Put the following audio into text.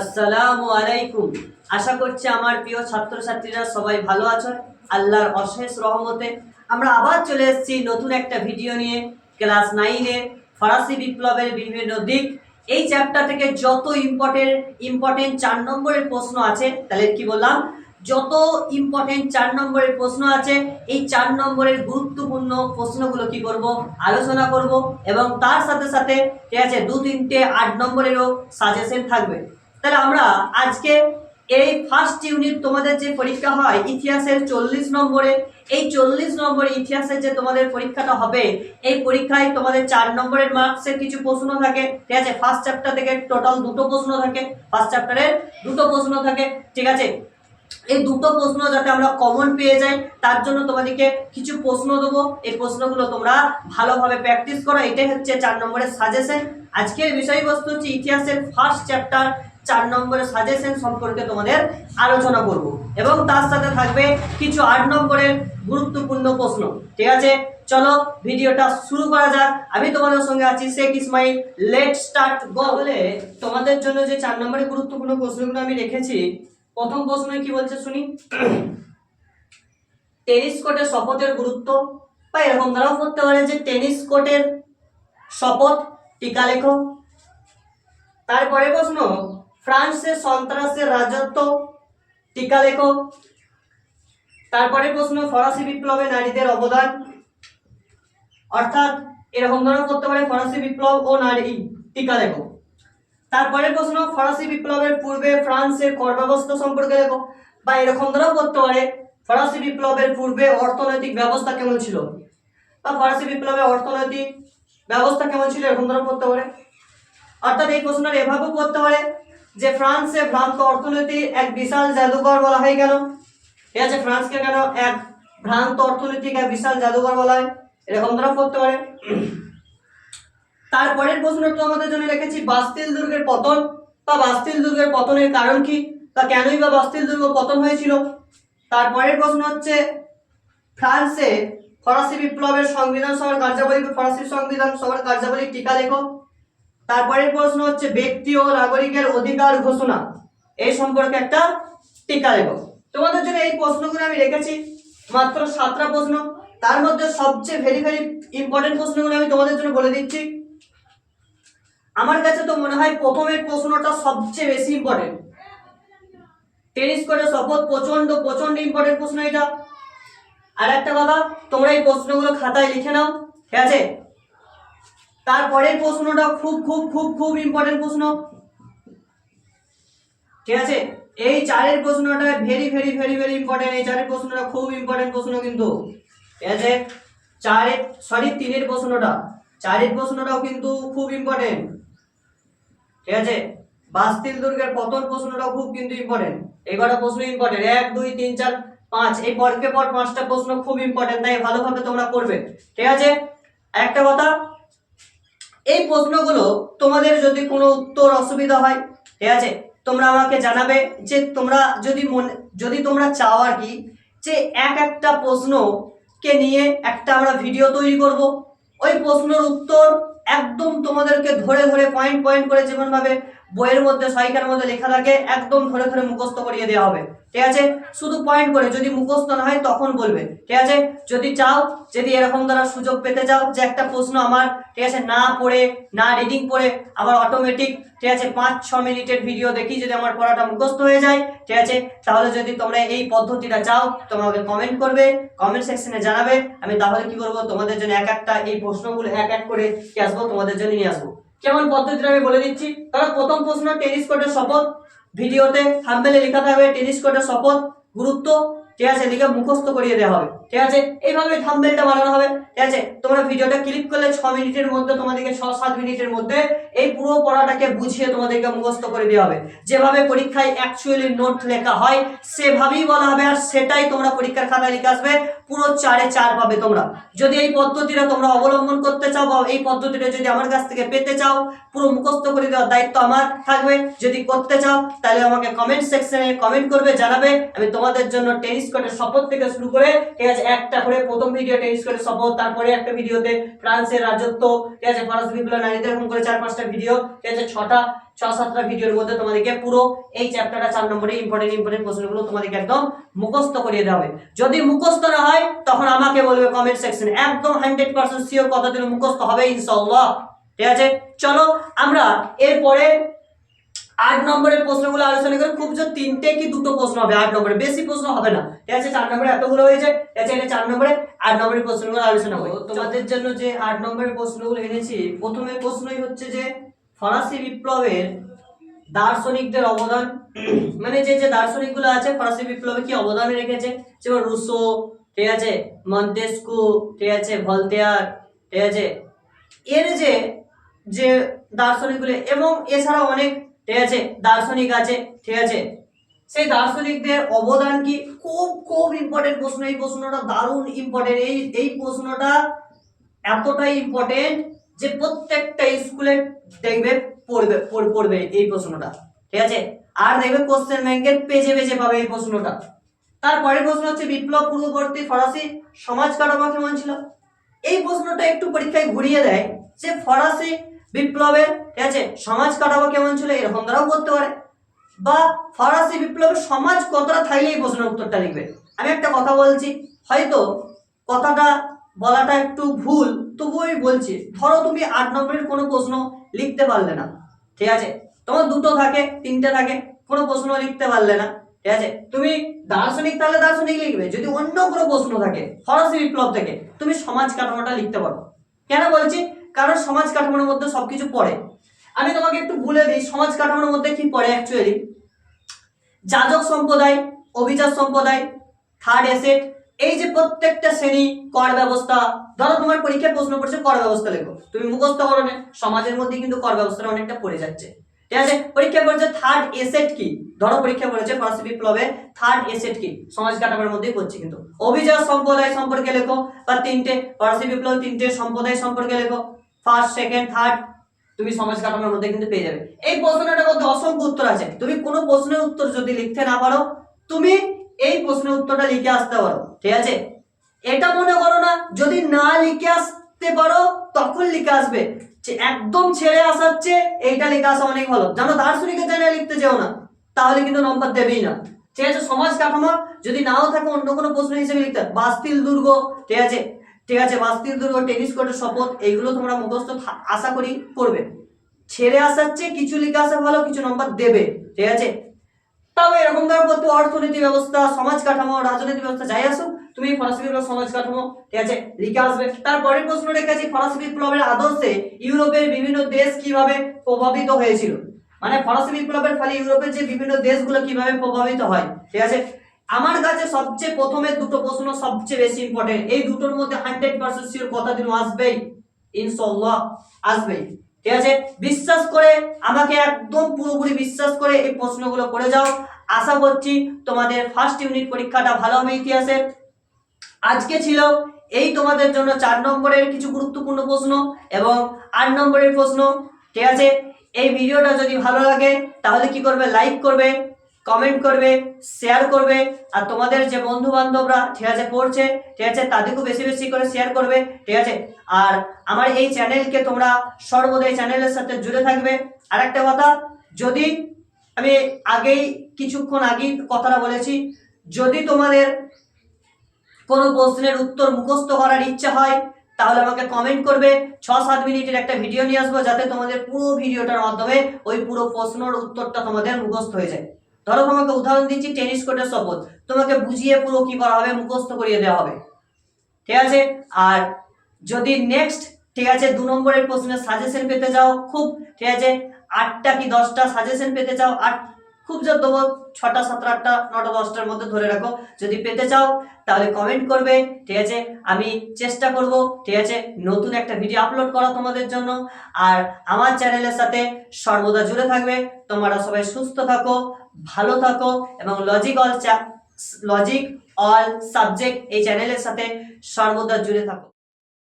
আসসালামু আলাইকুম। আশা করছি আমার প্রিয় ছাত্রছাত্রীরা সবাই ভালো আছো। আল্লাহর অশেষ রহমতে আমরা আবার চলে এসেছি নতুন একটা ভিডিও নিয়ে। ক্লাস নাইনের ফরাসি বিপ্লবের বিভিন্ন দিক। এই চ্যাপ্টার থেকে যত ইম্পর্টেন্ট ইম্পর্টেন্ট চার নম্বরের প্রশ্ন আছে, তাহলে কি বললাম? যত ইম্পর্টেন্ট চার নম্বরের প্রশ্ন আছে, এই চার নম্বরের গুরুত্বপূর্ণ প্রশ্নগুলো কি করব? আলোচনা করব এবং তার সাথে সাথে, ঠিক আছে, দু তিনটে আট নম্বরেরও সাজেশন থাকবে। তাহলে আমরা আজকে এই ফার্স্ট ইউনিট তোমাদের যে পরীক্ষা হয় ইতিহাসের চল্লিশ নম্বরে, এই চল্লিশ নম্বরে ইতিহাসের যে তোমাদের পরীক্ষাটা হবে, এই পরীক্ষায় তোমাদের চার নম্বরের মার্কসের কিছু প্রশ্ন থাকে, ঠিক আছে? ফার্স্ট চ্যাপ্টার থেকে টোটাল দুটো প্রশ্ন থাকে ফার্স্ট চ্যাপ্টারের দুটো প্রশ্ন থাকে, ঠিক আছে? এই দুটো প্রশ্ন যাতে আমরা কমন পেয়ে যাই, তার জন্য তোমাদেরকে কিছু প্রশ্ন দেবো। এই প্রশ্নগুলো তোমরা ভালোভাবে প্র্যাকটিস করো। এটাই হচ্ছে চার নম্বরের সাজেশন আজকের বিষয়বস্তু হচ্ছে ইতিহাসের ফার্স্ট চ্যাপ্টার চার নম্বরের সাজেশন সম্পর্কে তোমাদের আলোচনা করব। এবং তার সাথে থাকবে কিছু আট নম্বরের গুরুত্বপূর্ণ প্রশ্ন। ঠিক আছে? চলো ভিডিওটা শুরু করা যাক। আমি তোমাদের সঙ্গে আছি শেখ ইসমাইল। লেট স্টার্ট বলে তোমাদের জন্য যে চার নম্বরের গুরুত্বপূর্ণ প্রশ্নগুলো আমি রেখেছি, প্রথম প্রশ্ন কি বলছে শুনি? টেনিস কোর্টের শপথের গুরুত্ব? বা এরকম ধরাও করতে পারে যে টেনিস কোর্টের শপথ। টিকা লেখো। তারপরে প্রশ্ন ফ্রান্সের সন্ত্রাসের রাজত্ব, টিকা লেখো। তারপরে প্রশ্ন, ফরাসি বিপ্লবে নারীদের অবদান। অর্থাৎ এরকম ধরনের করতে পারে ফরাসি বিপ্লব ও নারী, টিকা লেখো। তারপরে প্রশ্ন, ফরাসি বিপ্লবের পূর্বে ফ্রান্সের কর ব্যবস্থা সম্পর্কে লেখো। বা এরকম ধরেও করতে পারে ফরাসি বিপ্লবের পূর্বে অর্থনৈতিক ব্যবস্থা কেমন ছিল? বা ফরাসি বিপ্লবের অর্থনৈতিক ব্যবস্থা কেমন ছিল? এরকম ধরে করতে পারে। অর্থাৎ এই প্রশ্নটা এভাবেও করতে পারে যে ফ্রান্সে ভ্রান্ত অর্থনীতি এক বিশাল জাদুঘর বলা হয় কেন ঠিক আছে ফ্রান্সকে কেন এক ভ্রান্ত অর্থনৈতিক এক বিশাল জাদুঘর বলা হয়? এরকম ধরে করতে পারে। তারপরের প্রশ্নটা আমাদের জন্য রেখেছি, বাস্তিল দুর্গের পতন। বা বাস্তিল দুর্গের পতনের কারণ কি? বা কেনই বা বাস্তিল দুর্গ পতন হয়েছিল? তারপরের প্রশ্ন হচ্ছে, ফ্রান্সে ফরাসি বিপ্লবের সংবিধান সভার কার্যাবলী, ফরাসি সংবিধান সভার কার্যাবলী টিকা লেখো। তারপরের প্রশ্ন হচ্ছে, ব্যক্তি ও নাগরিকের অধিকার ঘোষণা। এই সম্পর্কে একটা টিকা লেখো তোমাদের জন্য এই প্রশ্নগুলো আমি রেখেছি, মাত্র সাতটা প্রশ্ন। তার মধ্যে সবচেয়ে ভেরি ভেরি ইম্পর্টেন্ট প্রশ্নগুলো আমি তোমাদের জন্য বলে দিচ্ছি। আমার কাছে তো মনে হয় প্রথমের প্রশ্নটা সবচেয়ে বেশি ইম্পর্টেন্ট টেনিস করে শপথ প্রচণ্ড প্রচণ্ড ইম্পর্টেন্ট প্রশ্ন এটা। আর একটা কথা তোমরা এই প্রশ্নগুলো খাতায় লিখে নাও, ঠিক আছে? তারপরের প্রশ্নটা খুব খুব খুব খুব ইম্পর্টেন্ট প্রশ্ন। ঠিক আছে? এই চারের প্রশ্নটা very very very very important এই চারের প্রশ্নটা খুব ইম্পর্টেন্ট প্রশ্ন কিন্তু। ঠিক আছে? চারের সরি তিনের প্রশ্নটা। চারের প্রশ্নটাও কিন্তু খুব ইম্পর্টেন্ট ঠিক আছে? বাস্তিল দুর্গের পতন প্রশ্নটাও খুব কিন্তু ইম্পর্টেন্ট এই কটা প্রশ্ন ইম্পর্টেন্ট এক, দুই, তিন, চার, পাঁচ। এই পরকে পর পাঁচটা প্রশ্ন খুব ইম্পর্টেন্ট তাই ভালোভাবে তোমরা করবে। ঠিক আছে? একটা কথা এই প্রশ্নগুলো তোমাদের যদি কোনো উত্তর অসুবিধা হয়, ঠিক আছে? তোমরা আমাকে জানাবে যে তোমরা যদি মনে, যদি তোমরা চাও আর কি যে এক একটা প্রশ্নকে নিয়ে একটা আমরা ভিডিও তৈরি করব। ওই প্রশ্নের উত্তর একদম তোমাদেরকে ধরে ধরে পয়েন্ট পয়েন্ট করে যেমন ভাবে বইয়ের মধ্যে সহায়িকার মধ্যে লেখা থাকে, একদম ধরে ধরে মুখস্থ করিয়ে দেওয়া হবে। ঠিক আছে? শুধু পয়েন্ট করে, যদি মুখস্থ না হয় তখন বলবে। ঠিক আছে? যদি চাও, যদি এরকম দ্বারা সুযোগ পেতে চাও যে একটা প্রশ্ন আমার, ঠিক আছে? না পড়ে, না রিডিং পড়ে আমার অটোমেটিক ঠিক আছে? পাঁচ ছ মিনিটের ভিডিও দেখি যদি আমার পড়াটা মুখস্থ হয়ে যায়, ঠিক আছে? তাহলে যদি তোমরা এই পদ্ধতিটা চাও তোমাকে কমেন্ট করবে কমেন্ট সেকশনে জানাবে। আমি তাহলে কি করব? তোমাদের জন্য এক একটা এই প্রশ্নগুলো এক এক করে কি আসব? তোমাদের জন্য নিয়ে আসব। কেমন পদ্ধতিটা আমি বলে দিচ্ছি। তাহলে প্রথম প্রশ্ন টেনিস কোর্টের শপথ, ভিডিওতে থাম্বেলে লেখা থাকবে টেনিস কোর্টের শপথ, গুরুত্ব ঠিক আছে, এদিকে মুখস্থ করিয়ে দেওয়া হবে। ঠিক আছে? এইভাবে থাম্বেলটা বানানো হবে। ঠিক আছে? তোমরা ভিডিওটা ক্লিক করলে ছ মিনিটের মধ্যে তোমাদেরকে ছ সাত মিনিটের মধ্যে এই পুরো পড়াটাকে বুঝিয়ে তোমাদেরকে মুখস্থ করে দেওয়া হবে। যেভাবে পরীক্ষায় অ্যাকচুয়ালি নোট লেখা হয়, সেভাবেই বলা হবে আর সেটাই তোমরা পরীক্ষার খাতায় লিখে আসবে। পুরো চারে চার পাবে তোমরা। যদি এই পদ্ধতিটা তোমরা অবলম্বন করতে চাও বা এই পদ্ধতিটা যদি আমার কাছ থেকে পেতে চাও, পুরো মুখস্থ করে দেওয়ার দায়িত্ব আমার থাকবে। যদি করতে চাও, তাহলে আমাকে কমেন্ট সেকশনে কমেন্ট করবে, জানাবে। আমি তোমাদের জন্য টেনিস কোর্টের শপথ থেকে শুরু করে, ঠিক আছে, একটা করে প্রথম ভিডিও টেনিস কোর্টের শপথ, তারপরে একটা ভিডিওতে ফ্রান্সের রাজত্ব, ঠিক আছে, ফরাসি বিপ্লব নারীদের এরকম করে চার পাঁচটা ভিডিও ঠিক আছে, ছটা ছ সাতটা ভিডিওর মধ্যে তোমাদেরকে পুরো এই চ্যাপ্টারটা চার নম্বরে ইম্পর্টেন্ট ইম্পর্টেন্ট প্রশ্নগুলো তোমাদেরকে একদম মুখস্থ করিয়ে দেওয়া হবে। যদি মুখস্থ না হয়, তখন আমাকে বলবে কমেন্ট সেকশনে একদম হান্ড্রেড পার্সেন্ট শিওর কথা দিলে মুখস্থ হবে, ইনশাআল্লাহ। ঠিক আছে, চলো আমরা এরপরে আট নম্বরের প্রশ্নগুলো আলোচনা করি খুব জোর তিনটে কি দুটো প্রশ্ন হবে, আট নম্বরে। বেশি প্রশ্ন হবে না। ঠিক আছে, চার নম্বরে এতগুলো হয়েছে ঠিক আছে, এটা চার নম্বরে, আট নম্বরের প্রশ্নগুলো আলোচনা করি। তোমাদের জন্য যে আট নম্বরের প্রশ্নগুলো এনেছি, প্রথমে প্রশ্নই হচ্ছে যে, ফরাসি বিপ্লবের দার্শনিকদের অবদান মানে যে যে দার্শনিকগুলো আছে, ফরাসি বিপ্লবে কি অবদান রেখেছে? যেমন রুসো ঠিক আছে, মন্তেস্কু, ঠিক আছে, ভলতেয়ার, ঠিক আছে। এর যে যে দার্শনিকগুলো, এবং এছাড়া অনেক ঠিক আছে? দার্শনিক আছে, ঠিক আছে? সেই দার্শনিকদের অবদান কি খুব খুব ইম্পর্টেন্ট প্রশ্ন। এই প্রশ্নটা দারুণ ইম্পর্টেন্ট এই এই প্রশ্নটা এতটাই ইম্পর্টেন্ট যে প্রত্যেকটা স্কুলে দেখবে, পড়বে পড়বে এই প্রশ্নটা। ঠিক আছে? আর দেখবে কোশ্চেন ব্যাংকের পেজে পেজে পাবে এই প্রশ্নটা। তারপরের প্রশ্ন হচ্ছে, বিপ্লব পূর্ববর্তী ফরাসি সমাজ কাঠামো কেমন ছিল? এই প্রশ্নটা একটু পরীক্ষায় ঘুরিয়ে দেয় যে ফরাসি বিপ্লবের ঠিক আছে? সমাজ কাঠামো কেমন ছিল এরকম দ্বারাও করতে পারে। বা ফরাসি বিপ্লবের সমাজ কতটা থাকলে এই প্রশ্নের উত্তরটা লিখবে। আমি একটা কথা বলছি, হয়তো কথাটা বলাটা একটু ভুল, তবুও আমি বলছি, ধরো তুমি আট নম্বরের কোনো প্রশ্ন লিখতে পারলে না, ঠিক আছে? তোমার দুটো থাকে, তিনটে থাকে, কোনো প্রশ্ন লিখতে পারলে না, ঠিক আছে? তুমি দার্শনিক, তাহলে দার্শনিক লিখবে। যদি অন্য কোনো প্রশ্ন থাকে, ফরাসি বিপ্লব থেকে, তুমি সমাজ কাঠামোটা লিখতে পারো। কেন বলছি? কারণ সমাজ কাঠামোর মধ্যে সবকিছু পড়ে। আমি তোমাকে একটু বলে দিই, সমাজ কাঠামোর মধ্যে কি পড়ে অ্যাকচুয়ালি যাজক সম্প্রদায়, অভিজাত সম্প্রদায় থার্ড এসেট এই যে প্রত্যেকটা শ্রেণি, কর ব্যবস্থা, ধরো তোমার পরীক্ষায় প্রশ্ন পড়ছে, কর ব্যবস্থা লেখো। তুমি মুখস্থ করো সমাজের মধ্যে কিন্তু কর ব্যবস্থাটা অনেকটা পড়ে যাচ্ছে। ঠিক আছে? পরীক্ষা পড়ছে থার্ড এসেট কি? ধরো পরীক্ষা পড়েছে ফরাসি বিপ্লবে থার্ড এসেট কি? সমাজ কাঠামোর মধ্যেই পড়ছে কিন্তু। অভিজাত সম্প্রদায় সম্পর্কে লেখো, বা তিনটে ফরাসি বিপ্লব, তিনটে সম্প্রদায় সম্পর্কে লেখো। ফার্স্ট সেকেন্ড থার্ড তুমি সমাজ কাঠামোর মধ্যে কিন্তু পেয়ে যাবে। এই প্রশ্নটার মধ্যে অসংখ্য উত্তর আছে। তুমি কোনো প্রশ্নের উত্তর যদি লিখতে না পারো, তুমি এই প্রশ্নের উত্তরটা লিখে আসতে পারো। ঠিক আছে? এটা মনে করো না, যদি না লিখে আসতে পারো, তখন লিখে আসবে। একদম ছেড়ে আসাচ্ছে এইটা লিখে আসা অনেক ভালো। জানো, দার্শনিকের জায়গায় লিখতে যেও না, তাহলে কিন্তু নম্বর দেবেই না। ঠিক আছে? সমাজ কাঠামো যদি নাও থাকে, অন্য কোনো প্রশ্ন হিসেবে লিখতে বাস্তিল দুর্গ, ঠিক আছে? ঠিক আছে বাস্তিল দুর্গ টেনিস কোর্টের শপথ, এইগুলো তোমরা মুখস্থ আশা করি করবে। ছেড়ে আসাচ্ছে কিছু লিখে আসা ভালো, কিছু নম্বর দেবে, ঠিক আছে? তবে এরকম ধরো করতে অর্থনীতি ব্যবস্থা, সমাজ কাঠামো, রাজনৈতিক ব্যবস্থা, যাই আসুক, তুমি ফরাসি বিপ্লব সমাজ কাঠামো, ঠিক আছে, লিখে আসবে। তারপরের প্রশ্ন রেখেছি ফরাসি বিপ্লবের আদর্শে ইউরোপের বিভিন্ন দেশ কীভাবে প্রভাবিত হয়েছিল? মানে ফরাসি বিপ্লবের ফলে ইউরোপের যে বিভিন্ন দেশগুলো কীভাবে প্রভাবিত হয়, ঠিক আছে? আমার কাছে সবচেয়ে প্রথমে দুটো প্রশ্ন সবচেয়ে বেশি ইম্পর্টেন্ট এই দুটোর মধ্যে হান্ড্রেড পার্সেন্ট শিওর কথা দিন আসবেই? ইনশাল্লাহ আসবেই। ঠিক আছে? বিশ্বাস করে, আমাকে একদম পুরোপুরি বিশ্বাস করে এই প্রশ্নগুলো করে যাও। আশা করছি তোমাদের ফার্স্ট ইউনিট পরীক্ষাটা ভালো হবে ইতিহাসের আজকে ছিল এই তোমাদের জন্য চার নম্বরের কিছু গুরুত্বপূর্ণ প্রশ্ন এবং আট নম্বরের প্রশ্ন। ঠিক আছে? এই ভিডিওটা যদি ভালো লাগে, তাহলে কি করবে? লাইক করবে। কমেন্ট করবে শেয়ার করবে, আর তোমাদের যে বন্ধু বান্ধবরা ঠিক আছে পড়ছে, ঠিক আছে, তাদেরকেও বেশি বেশি করে শেয়ার করবে, ঠিক আছে? আর আমার এই চ্যানেলকে তোমরা সর্বদা এই চ্যানেলের সাথে জুড়ে থাকবে। আর একটা কথা, যদি আমি আগেই কিছুক্ষণ আগেই কথাটা বলেছি, যদি তোমাদের কোনো প্রশ্নের উত্তর মুখস্থ করার ইচ্ছা হয়, তাহলে আমাকে কমেন্ট করবে ছ সাত মিনিটের একটা ভিডিও নিয়ে আসব, যাতে তোমাদের পুরো ভিডিওটার মাধ্যমে ওই পুরো প্রশ্নের উত্তরটা তোমাদের মুখস্থ হয়ে যায়। ধরো তোমাকে উদাহরণ দিচ্ছি টেনিস কোর্টের শপথ। তোমাকে বুঝিয়ে পুরো কি করা হবে, মুখস্থ করিয়ে দেওয়া হবে। ঠিক আছে? আর যদি নেক্সট ঠিক আছে, দু নম্বরের প্রশ্নের সাজেশন পেতে চাও, খুব, ঠিক আছে, আটটা কি দশটা সাজেশন পেতে চাও আট খুব যত ছটা, সাতটা, আটটা, নটা, দশটার মধ্যে ধরে রাখো। যদি পেতে চাও, তাহলে কমেন্ট করবে, ঠিক আছে? আমি চেষ্টা করব, ঠিক আছে, নতুন একটা ভিডিও আপলোড করা তোমাদের জন্য। আর আমার চ্যানেলের সাথে সর্বদা জুড়ে থাকবে। তোমরা সবাই সুস্থ থাকো ভালো থাকো এবং logic all logic all subject এই চ্যানেলের সাথে সর্বদা জুড়ে থাকো।